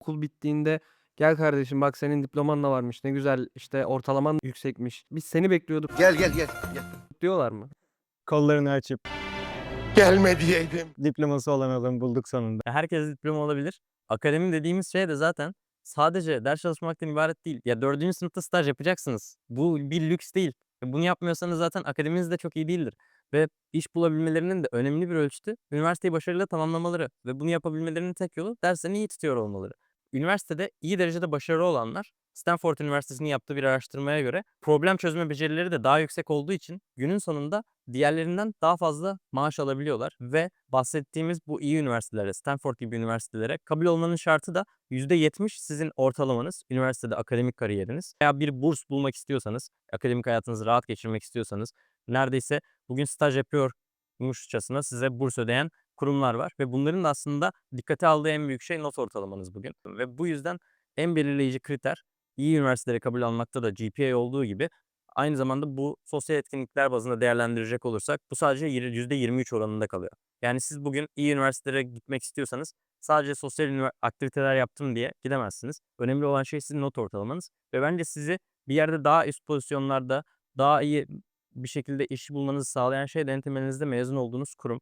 Okul bittiğinde gel kardeşim bak senin diploman da varmış ne güzel işte ortalaman yüksekmiş. Biz seni bekliyorduk Gel gel gel. gel. diyorlar mı? Kollarını açıp Gelme diyeydim. diploması olan adamı bulduk sonunda. Herkes diploma olabilir. Akademi dediğimiz şey de zaten sadece ders çalışmaktan ibaret değil. Ya dördüncü sınıfta staj yapacaksınız. Bu bir lüks değil. Bunu yapmıyorsanız zaten akademiniz de çok iyi değildir. Ve iş bulabilmelerinin de önemli bir ölçütü üniversiteyi başarıyla tamamlamaları. Ve bunu yapabilmelerinin tek yolu derslerini iyi tutuyor olmaları. Üniversitede iyi derecede başarılı olanlar Stanford Üniversitesi'nin yaptığı bir araştırmaya göre problem çözme becerileri de daha yüksek olduğu için günün sonunda diğerlerinden daha fazla maaş alabiliyorlar ve bahsettiğimiz bu iyi üniversitelere, Stanford gibi üniversitelere kabul olmanın şartı da %70 sizin ortalamanız, üniversitede akademik kariyeriniz. Veya bir burs bulmak istiyorsanız, akademik hayatınızı rahat geçirmek istiyorsanız neredeyse bugün staj yapıyormuşçasına size burs ödeyen kurumlar var ve bunların da aslında dikkate aldığı en büyük şey not ortalamanız bugün. Ve bu yüzden en belirleyici kriter iyi üniversitelere kabul almakta da GPA olduğu gibi aynı zamanda bu sosyal etkinlikler bazında değerlendirecek olursak bu sadece yirmi- %23 oranında kalıyor. Yani siz bugün iyi üniversitelere gitmek istiyorsanız sadece sosyal aktiviteler yaptım diye gidemezsiniz. Önemli olan şey sizin not ortalamanız ve bence sizi bir yerde daha üst pozisyonlarda daha iyi bir şekilde iş bulmanızı sağlayan şey de en temelinizde mezun olduğunuz kurum.